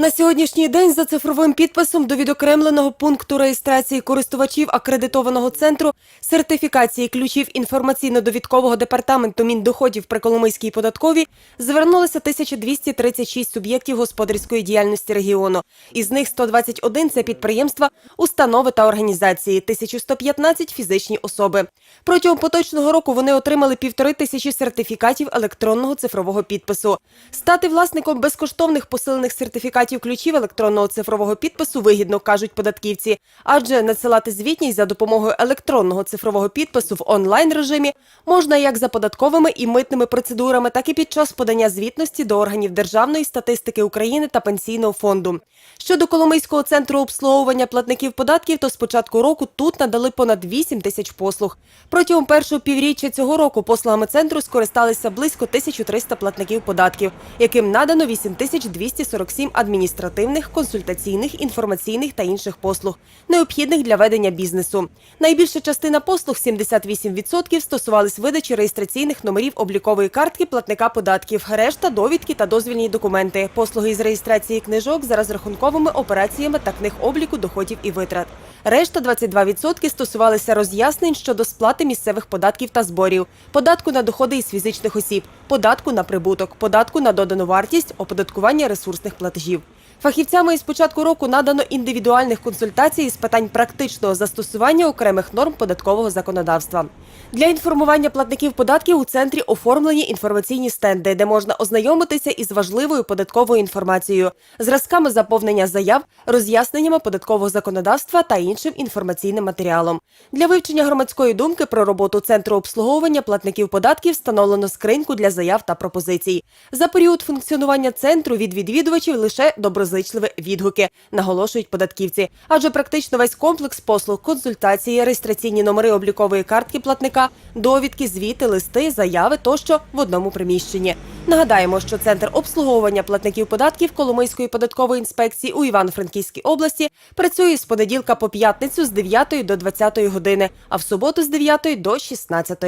На сьогоднішній день за цифровим підписом до відокремленого пункту реєстрації користувачів акредитованого центру сертифікації ключів інформаційно-довідкового департаменту Міндоходів при Коломийській податковій звернулося 1236 суб'єктів господарської діяльності регіону. Із них 121 – це підприємства, установи та організації, 1115 – фізичні особи. Протягом поточного року вони отримали півтори тисячі сертифікатів електронного цифрового підпису. Стати власником безкоштовних посилених сертифікатів ключів електронного цифрового підпису вигідно, кажуть податківці, адже надсилати звітність за допомогою електронного цифрового підпису в онлайн режимі можна як за податковими і митними процедурами, так і під час подання звітності до органів Державної статистики України та Пенсійного фонду. Щодо Коломийського центру обслуговування платників податків, то з початку року тут надали понад 8 тисяч послуг. Протягом першого півріччя цього року послугами центру скористалися близько 1300 платників податків, яким надано 8247 адміністративних, консультаційних, інформаційних та інших послуг, необхідних для ведення бізнесу. Найбільша частина послуг 78% стосувались видачі реєстраційних номерів облікової картки платника податків, решта довідки та дозвільні документи, послуги із реєстрації книжок за розрахунковими операціями та книг обліку доходів і витрат. Решта 22% стосувалися роз'яснень щодо сплати місцевих податків та зборів, податку на доходи із фізичних осіб, податку на прибуток, податку на додану вартість, оподаткування ресурсних платежів. Фахівцями із початку року надано індивідуальних консультацій з питань практичного застосування окремих норм податкового законодавства. Для інформування платників податків у центрі оформлені інформаційні стенди, де можна ознайомитися із важливою податковою інформацією, зразками заповнення заяв, роз'ясненнями податкового законодавства та іншим інформаційним матеріалом. Для вивчення громадської думки про роботу центру обслуговування платників податків встановлено скриньку для заяв та пропозицій. За період функціонування центру від відвідувачів лише доброзичливі відгуки, наголошують податківці. Адже практично весь комплекс послуг, консультації, реєстраційні номери облікової картки платника, довідки, звіти, листи, заяви тощо в одному приміщенні. Нагадаємо, що центр обслуговування платників податків Коломийської податкової інспекції у Івано-Франківській області працює з понеділка по п'ятницю з 9 до 20 години, а в суботу з 9 до 16.